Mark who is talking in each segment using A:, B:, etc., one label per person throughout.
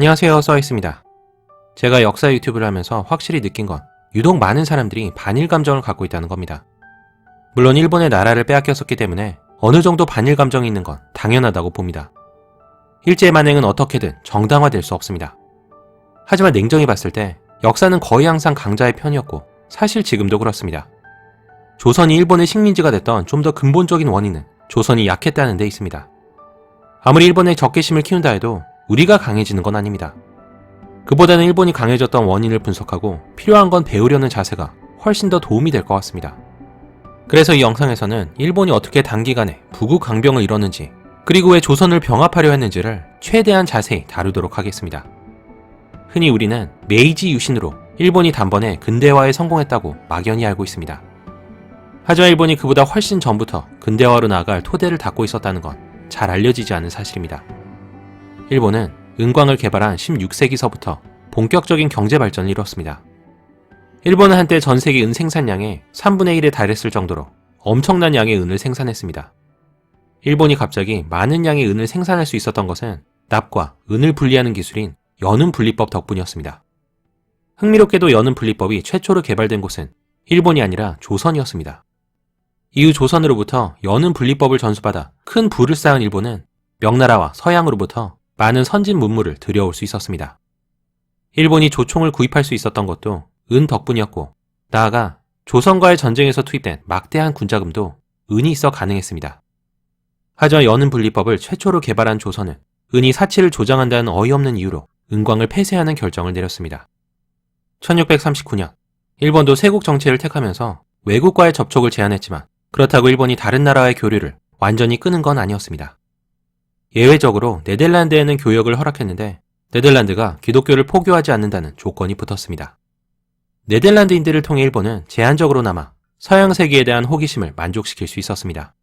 A: 안녕하세요 써 있습니다. 제가 역사 유튜브를 하면서 확실히 느낀 건 유독 많은 사람들이 반일 감정을 갖고 있다는 겁니다. 물론 일본의 나라를 빼앗겼었기 때문에 어느 정도 반일 감정이 있는 건 당연하다고 봅니다. 일제 만행은 어떻게든 정당화될 수 없습니다. 하지만 냉정히 봤을 때 역사는 거의 항상 강자의 편이었고 사실 지금도 그렇습니다. 조선이 일본의 식민지가 됐던 좀 더 근본적인 원인은 조선이 약했다는 데 있습니다. 아무리 일본의 적개심을 키운다 해도 우리가 강해지는 건 아닙니다. 그보다는 일본이 강해졌던 원인을 분석하고 필요한 건 배우려는 자세가 훨씬 더 도움이 될 것 같습니다. 그래서 이 영상에서는 일본이 어떻게 단기간에 부국 강병을 이뤘는지 그리고 왜 조선을 병합하려 했는지를 최대한 자세히 다루도록 하겠습니다. 흔히 우리는 메이지 유신으로 일본이 단번에 근대화에 성공했다고 막연히 알고 있습니다. 하지만 일본이 그보다 훨씬 전부터 근대화로 나아갈 토대를 닦고 있었다는 건 잘 알려지지 않은 사실입니다. 일본은 은광을 개발한 16세기서부터 본격적인 경제 발전을 이뤘습니다. 일본은 한때 전 세계 은 생산량의 3분의 1에 달했을 정도로 엄청난 양의 은을 생산했습니다. 일본이 갑자기 많은 양의 은을 생산할 수 있었던 것은 납과 은을 분리하는 기술인 연은 분리법 덕분이었습니다. 흥미롭게도 연은 분리법이 최초로 개발된 곳은 일본이 아니라 조선이었습니다. 이후 조선으로부터 연은 분리법을 전수받아 큰 부를 쌓은 일본은 명나라와 서양으로부터 많은 선진 문물을 들여올 수 있었습니다. 일본이 조총을 구입할 수 있었던 것도 은 덕분이었고 나아가 조선과의 전쟁에서 투입된 막대한 군자금도 은이 있어 가능했습니다. 하지만 연은 분리법을 최초로 개발한 조선은 은이 사치를 조장한다는 어이없는 이유로 은광을 폐쇄하는 결정을 내렸습니다. 1639년 일본도 세국 정치를 택하면서 외국과의 접촉을 제한했지만 그렇다고 일본이 다른 나라와의 교류를 완전히 끊은 건 아니었습니다. 예외적으로 네덜란드에는 교역을 허락했는데 네덜란드가 기독교를 포교하지 않는다는 조건이 붙었습니다. 네덜란드인들을 통해 일본은 제한적으로나마 서양 세계에 대한 호기심을 만족시킬 수 있었습니다.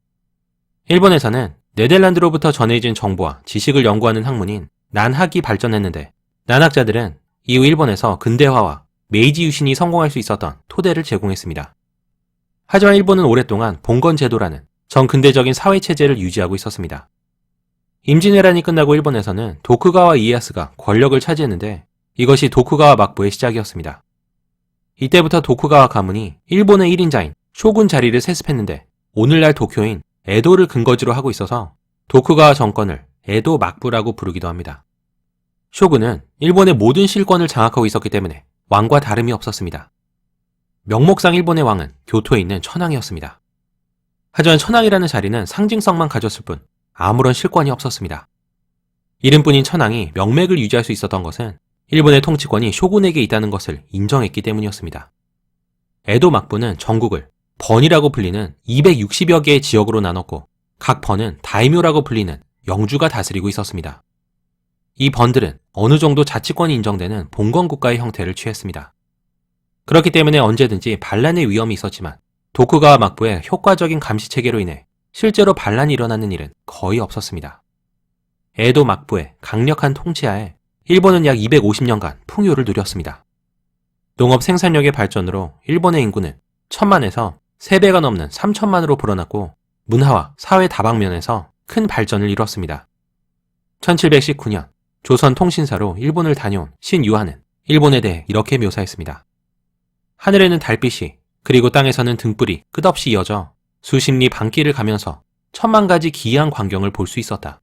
A: 일본에서는 네덜란드로부터 전해진 정보와 지식을 연구하는 학문인 난학이 발전했는데 난학자들은 이후 일본에서 근대화와 메이지 유신이 성공할 수 있었던 토대를 제공했습니다. 하지만 일본은 오랫동안 봉건 제도라는 전근대적인 사회 체제를 유지하고 있었습니다. 임진왜란이 끝나고 일본에서는 도쿠가와 이에야스가 권력을 차지했는데 이것이 도쿠가와 막부의 시작이었습니다. 이때부터 도쿠가와 가문이 일본의 1인자인 쇼군 자리를 세습했는데 오늘날 도쿄인 에도를 근거지로 하고 있어서 도쿠가와 정권을 에도 막부라고 부르기도 합니다. 쇼군은 일본의 모든 실권을 장악하고 있었기 때문에 왕과 다름이 없었습니다. 명목상 일본의 왕은 교토에 있는 천황이었습니다. 하지만 천황이라는 자리는 상징성만 가졌을 뿐 아무런 실권이 없었습니다. 이름뿐인 천황이 명맥을 유지할 수 있었던 것은 일본의 통치권이 쇼군에게 있다는 것을 인정했기 때문이었습니다. 에도 막부는 전국을 번이라고 불리는 260여 개의 지역으로 나눴고 각 번은 다이묘라고 불리는 영주가 다스리고 있었습니다. 이 번들은 어느 정도 자치권이 인정되는 봉건 국가의 형태를 취했습니다. 그렇기 때문에 언제든지 반란의 위험이 있었지만 도쿠가와 막부의 효과적인 감시 체계로 인해 실제로 반란이 일어나는 일은 거의 없었습니다. 에도 막부의 강력한 통치하에 일본은 약 250년간 풍요를 누렸습니다. 농업 생산력의 발전으로 일본의 인구는 천만에서 3배가 넘는 3천만으로 불어났고 문화와 사회 다방면에서 큰 발전을 이뤘습니다. 1719년 조선 통신사로 일본을 다녀온 신유한은 일본에 대해 이렇게 묘사했습니다. 하늘에는 달빛이 그리고 땅에서는 등불이 끝없이 이어져 수십 리 반길을 가면서 천만 가지 기이한 광경을 볼 수 있었다.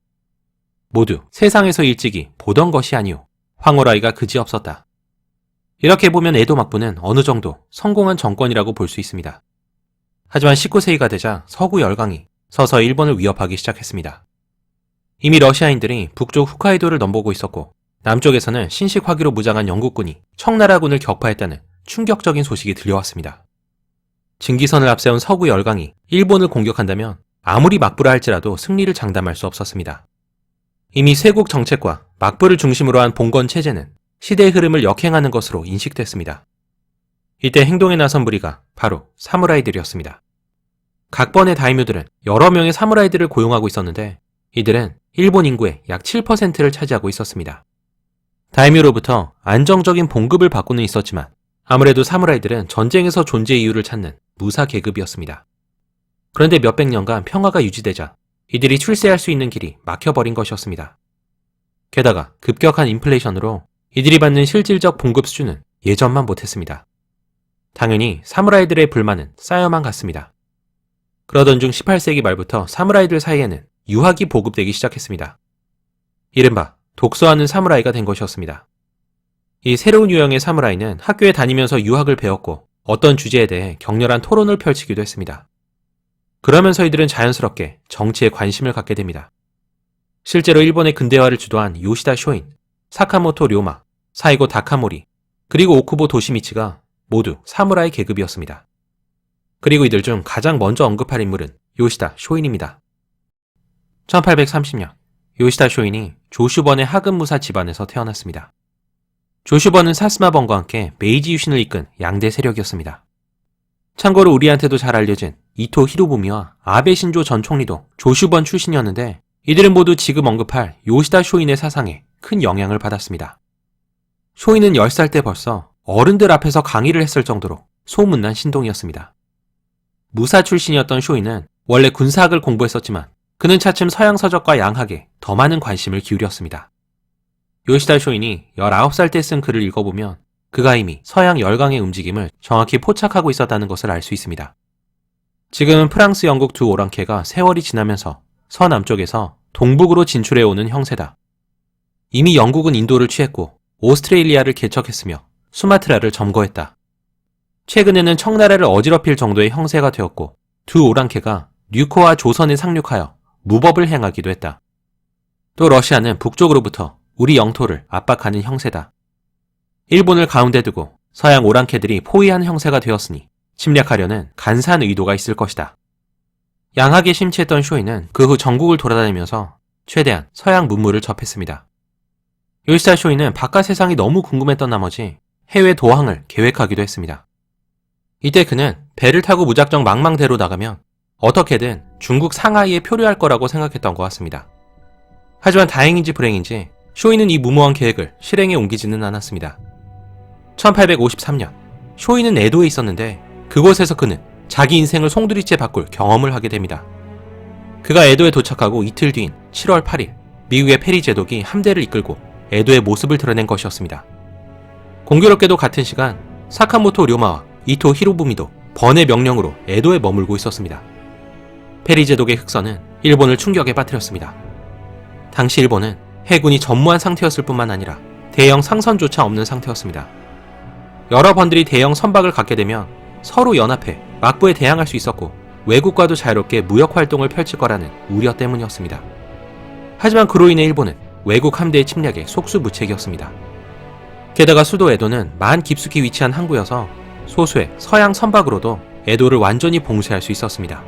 A: 모두 세상에서 일찍이 보던 것이 아니오. 황홀아이가 그지없었다. 이렇게 보면 에도 막부는 어느 정도 성공한 정권이라고 볼 수 있습니다. 하지만 19세기가 되자 서구 열강이 서서히 일본을 위협하기 시작했습니다. 이미 러시아인들이 북쪽 홋카이도를 넘보고 있었고 남쪽에서는 신식 화기로 무장한 영국군이 청나라군을 격파했다는 충격적인 소식이 들려왔습니다. 증기선을 앞세운 서구 열강이 일본을 공격한다면 아무리 막부라 할지라도 승리를 장담할 수 없었습니다. 이미 쇄국 정책과 막부를 중심으로 한 봉건 체제는 시대의 흐름을 역행하는 것으로 인식됐습니다. 이때 행동에 나선 무리가 바로 사무라이들이었습니다. 각 번의 다이묘들은 여러 명의 사무라이들을 고용하고 있었는데 이들은 일본 인구의 약 7%를 차지하고 있었습니다. 다이묘로부터 안정적인 봉급을 받고는 있었지만 아무래도 사무라이들은 전쟁에서 존재 이유를 찾는 무사 계급이었습니다. 그런데 몇백 년간 평화가 유지되자 이들이 출세할 수 있는 길이 막혀버린 것이었습니다. 게다가 급격한 인플레이션으로 이들이 받는 실질적 봉급 수준은 예전만 못했습니다. 당연히 사무라이들의 불만은 쌓여만 갔습니다. 그러던 중 18세기 말부터 사무라이들 사이에는 유학이 보급되기 시작했습니다. 이른바 독서하는 사무라이가 된 것이었습니다. 이 새로운 유형의 사무라이는 학교에 다니면서 유학을 배웠고 어떤 주제에 대해 격렬한 토론을 펼치기도 했습니다. 그러면서 이들은 자연스럽게 정치에 관심을 갖게 됩니다. 실제로 일본의 근대화를 주도한 요시다 쇼인, 사카모토 료마, 사이고 다카모리, 그리고 오쿠보 도시미치가 모두 사무라이 계급이었습니다. 그리고 이들 중 가장 먼저 언급할 인물은 요시다 쇼인입니다. 1830년, 요시다 쇼인이 조슈번의 하급 무사 집안에서 태어났습니다. 조슈번은 사스마번과 함께 메이지 유신을 이끈 양대 세력이었습니다. 참고로 우리한테도 잘 알려진 이토 히로부미와 아베 신조 전 총리도 조슈번 출신이었는데 이들은 모두 지금 언급할 요시다 쇼인의 사상에 큰 영향을 받았습니다. 쇼인은 10살 때 벌써 어른들 앞에서 강의를 했을 정도로 소문난 신동이었습니다. 무사 출신이었던 쇼인은 원래 군사학을 공부했었지만 그는 차츰 서양 서적과 양학에 더 많은 관심을 기울였습니다. 요시다 쇼인이 19살 때 쓴 글을 읽어보면 그가 이미 서양 열강의 움직임을 정확히 포착하고 있었다는 것을 알 수 있습니다. 지금은 프랑스, 영국 두 오랑캐가 세월이 지나면서 서남쪽에서 동북으로 진출해오는 형세다. 이미 영국은 인도를 취했고 오스트레일리아를 개척했으며 수마트라를 점거했다. 최근에는 청나라를 어지럽힐 정도의 형세가 되었고 두 오랑캐가 뉴코와 조선에 상륙하여 무법을 행하기도 했다. 또 러시아는 북쪽으로부터 우리 영토를 압박하는 형세다. 일본을 가운데 두고 서양 오랑캐들이 포위한 형세가 되었으니 침략하려는 간사한 의도가 있을 것이다. 양학에 심취했던 쇼이는 그 후 전국을 돌아다니면서 최대한 서양 문물을 접했습니다. 요시다 쇼이는 바깥 세상이 너무 궁금했던 나머지 해외 도항을 계획하기도 했습니다. 이때 그는 배를 타고 무작정 망망대로 나가면 어떻게든 중국 상하이에 표류할 거라고 생각했던 것 같습니다. 하지만 다행인지 불행인지 쇼이는 이 무모한 계획을 실행에 옮기지는 않았습니다. 1853년 쇼이는 에도에 있었는데 그곳에서 그는 자기 인생을 송두리째 바꿀 경험을 하게 됩니다. 그가 에도에 도착하고 이틀 뒤인 7월 8일 미국의 페리 제독이 함대를 이끌고 에도의 모습을 드러낸 것이었습니다. 공교롭게도 같은 시간 사카모토 료마와 이토 히로부미도 번의 명령으로 에도에 머물고 있었습니다. 페리 제독의 흑선은 일본을 충격에 빠뜨렸습니다. 당시 일본은 해군이 전무한 상태였을 뿐만 아니라 대형 상선조차 없는 상태였습니다. 여러 번들이 대형 선박을 갖게 되면 서로 연합해 막부에 대항할 수 있었고 외국과도 자유롭게 무역 활동을 펼칠 거라는 우려 때문이었습니다. 하지만 그로 인해 일본은 외국 함대의 침략에 속수무책이었습니다. 게다가 수도 에도는 만 깊숙이 위치한 항구여서 소수의 서양 선박으로도 에도를 완전히 봉쇄할 수 있었습니다.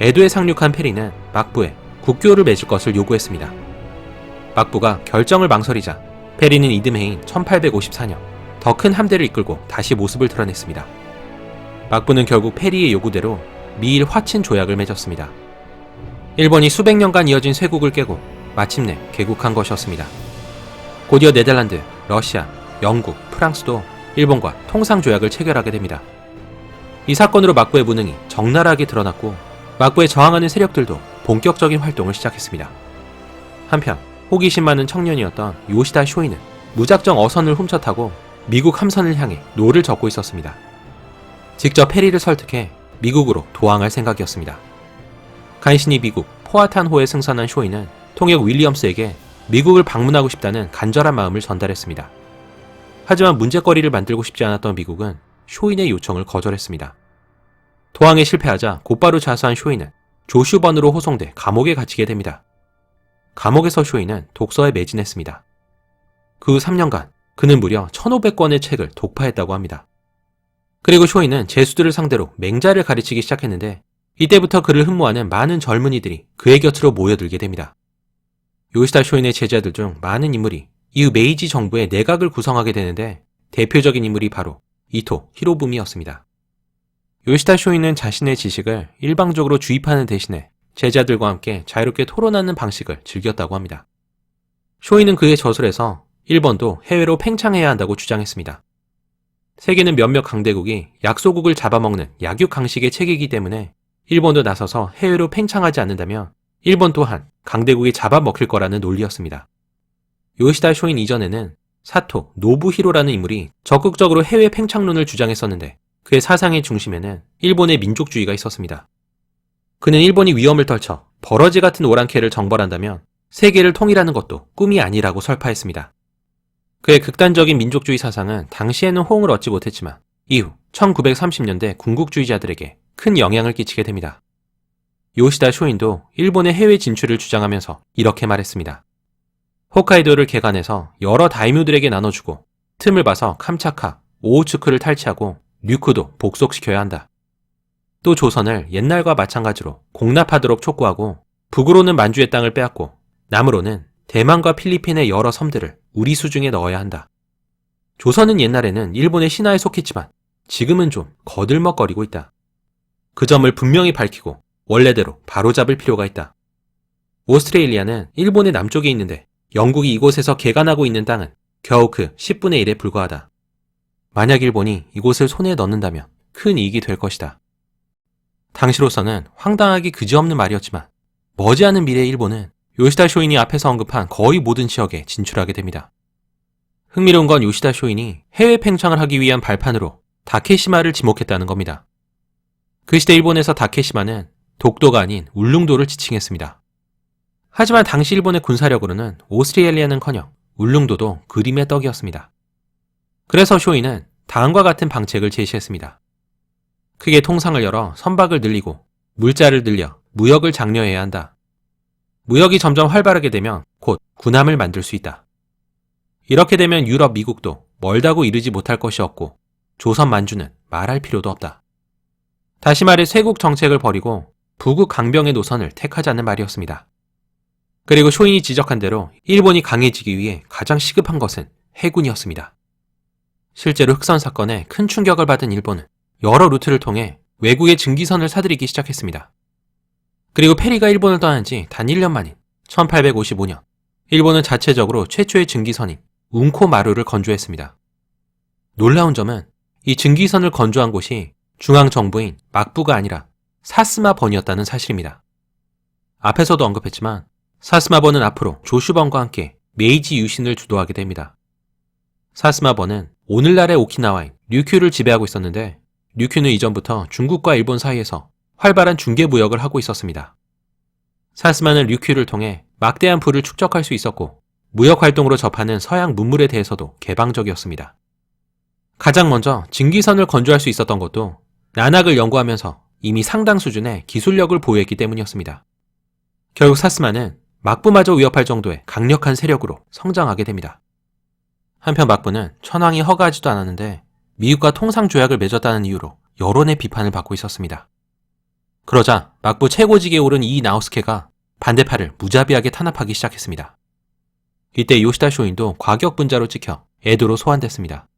A: 에도에 상륙한 페리는 막부에 국교를 맺을 것을 요구했습니다. 막부가 결정을 망설이자 페리는 이듬해인 1854년 더 큰 함대를 이끌고 다시 모습을 드러냈습니다. 막부는 결국 페리의 요구대로 미일 화친 조약을 맺었습니다. 일본이 수백 년간 이어진 쇄국을 깨고 마침내 개국한 것이었습니다. 곧이어 네덜란드, 러시아, 영국, 프랑스도 일본과 통상 조약을 체결하게 됩니다. 이 사건으로 막부의 무능이 적나라하게 드러났고 막부에 저항하는 세력들도 본격적인 활동을 시작했습니다. 한편 호기심 많은 청년이었던 요시다 쇼이는 무작정 어선을 훔쳐 타고 미국 함선을 향해 노를 젓고 있었습니다. 직접 페리를 설득해 미국으로 도항할 생각이었습니다. 간신히 미국 포아탄호에 승선한 쇼이는 통역 윌리엄스에게 미국을 방문하고 싶다는 간절한 마음을 전달했습니다. 하지만 문제거리를 만들고 싶지 않았던 미국은 쇼인의 요청을 거절했습니다. 도항에 실패하자 곧바로 자수한 쇼인은 조슈번으로 호송돼 감옥에 갇히게 됩니다. 감옥에서 쇼인은 독서에 매진했습니다. 그후 3년간 그는 무려 1500권의 책을 독파했다고 합니다. 그리고 쇼인은 제수들을 상대로 맹자를 가르치기 시작했는데 이때부터 그를 흠모하는 많은 젊은이들이 그의 곁으로 모여들게 됩니다. 요시다 쇼인의 제자들 중 많은 인물이 이후 메이지 정부의 내각을 구성하게 되는데 대표적인 인물이 바로 이토 히로부미였습니다. 요시다 쇼인은 자신의 지식을 일방적으로 주입하는 대신에 제자들과 함께 자유롭게 토론하는 방식을 즐겼다고 합니다. 쇼인은 그의 저술에서 일본도 해외로 팽창해야 한다고 주장했습니다. 세계는 몇몇 강대국이 약소국을 잡아먹는 약육 강식의 체계이기 때문에 일본도 나서서 해외로 팽창하지 않는다면 일본 또한 강대국이 잡아먹힐 거라는 논리였습니다. 요시다 쇼인 이전에는 사토 노부히로라는 인물이 적극적으로 해외 팽창론을 주장했었는데 그의 사상의 중심에는 일본의 민족주의가 있었습니다. 그는 일본이 위험을 떨쳐 버러지 같은 오랑캐를 정벌한다면 세계를 통일하는 것도 꿈이 아니라고 설파했습니다. 그의 극단적인 민족주의 사상은 당시에는 호응을 얻지 못했지만 이후 1930년대 군국주의자들에게 큰 영향을 끼치게 됩니다. 요시다 쇼인도 일본의 해외 진출을 주장하면서 이렇게 말했습니다. 홋카이도를 개간해서 여러 다이묘들에게 나눠주고 틈을 봐서 캄차카, 오우츠크를 탈취하고 류쿠도 복속시켜야 한다. 또 조선을 옛날과 마찬가지로 공납하도록 촉구하고 북으로는 만주의 땅을 빼앗고 남으로는 대만과 필리핀의 여러 섬들을 우리 수중에 넣어야 한다. 조선은 옛날에는 일본의 신하에 속했지만 지금은 좀 거들먹거리고 있다. 그 점을 분명히 밝히고 원래대로 바로잡을 필요가 있다. 오스트레일리아는 일본의 남쪽에 있는데 영국이 이곳에서 개간하고 있는 땅은 겨우 그 10분의 1에 불과하다. 만약 일본이 이곳을 손에 넣는다면 큰 이익이 될 것이다. 당시로서는 황당하기 그지없는 말이었지만 머지않은 미래의 일본은 요시다 쇼인이 앞에서 언급한 거의 모든 지역에 진출하게 됩니다. 흥미로운 건 요시다 쇼인이 해외 팽창을 하기 위한 발판으로 다케시마를 지목했다는 겁니다. 그 시대 일본에서 다케시마는 독도가 아닌 울릉도를 지칭했습니다. 하지만 당시 일본의 군사력으로는 오스트레일리아는커녕 울릉도도 그림의 떡이었습니다. 그래서 쇼이는 다음과 같은 방책을 제시했습니다. 크게 통상을 열어 선박을 늘리고 물자를 늘려 무역을 장려해야 한다. 무역이 점점 활발하게 되면 곧 군함을 만들 수 있다. 이렇게 되면 유럽, 미국도 멀다고 이르지 못할 것이 없고 조선 만주는 말할 필요도 없다. 다시 말해 쇄국 정책을 버리고 부국 강병의 노선을 택하자는 말이었습니다. 그리고 쇼인이 지적한 대로 일본이 강해지기 위해 가장 시급한 것은 해군이었습니다. 실제로 흑선 사건에 큰 충격을 받은 일본은 여러 루트를 통해 외국의 증기선을 사들이기 시작했습니다. 그리고 페리가 일본을 떠난 지 단 1년 만인 1855년, 일본은 자체적으로 최초의 증기선인 운코마루를 건조했습니다. 놀라운 점은 이 증기선을 건조한 곳이 중앙정부인 막부가 아니라 사스마번이었다는 사실입니다. 앞에서도 언급했지만 사스마번은 앞으로 조슈번과 함께 메이지 유신을 주도하게 됩니다. 사스마번은 오늘날의 오키나와인 류큐를 지배하고 있었는데 류큐는 이전부터 중국과 일본 사이에서 활발한 중개 무역을 하고 있었습니다. 사스마는 류큐를 통해 막대한 부를 축적할 수 있었고 무역 활동으로 접하는 서양 문물에 대해서도 개방적이었습니다. 가장 먼저 증기선을 건조할 수 있었던 것도 난학을 연구하면서 이미 상당 수준의 기술력을 보유했기 때문이었습니다. 결국 사스마는 막부마저 위협할 정도의 강력한 세력으로 성장하게 됩니다. 한편 막부는 천황이 허가하지도 않았는데 미국과 통상 조약을 맺었다는 이유로 여론의 비판을 받고 있었습니다. 그러자 막부 최고직에 오른 이 나우스케가 반대파를 무자비하게 탄압하기 시작했습니다. 이때 요시다 쇼인도 과격 분자로 찍혀 에도로 소환됐습니다.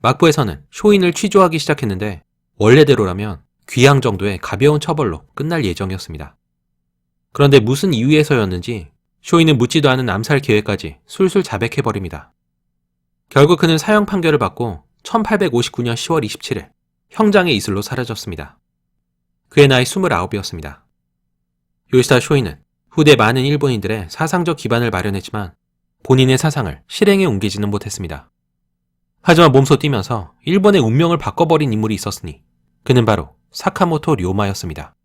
A: 막부에서는 쇼인을 취조하기 시작했는데 원래대로라면 귀양 정도의 가벼운 처벌로 끝날 예정이었습니다. 그런데 무슨 이유에서였는지 쇼이는 묻지도 않은 암살 계획까지 술술 자백해버립니다. 결국 그는 사형 판결을 받고 1859년 10월 27일 형장의 이슬로 사라졌습니다. 그의 나이 29이었습니다. 요시다 쇼이는 후대 많은 일본인들의 사상적 기반을 마련했지만 본인의 사상을 실행에 옮기지는 못했습니다. 하지만 몸소 뛰면서 일본의 운명을 바꿔버린 인물이 있었으니 그는 바로 사카모토 료마였습니다.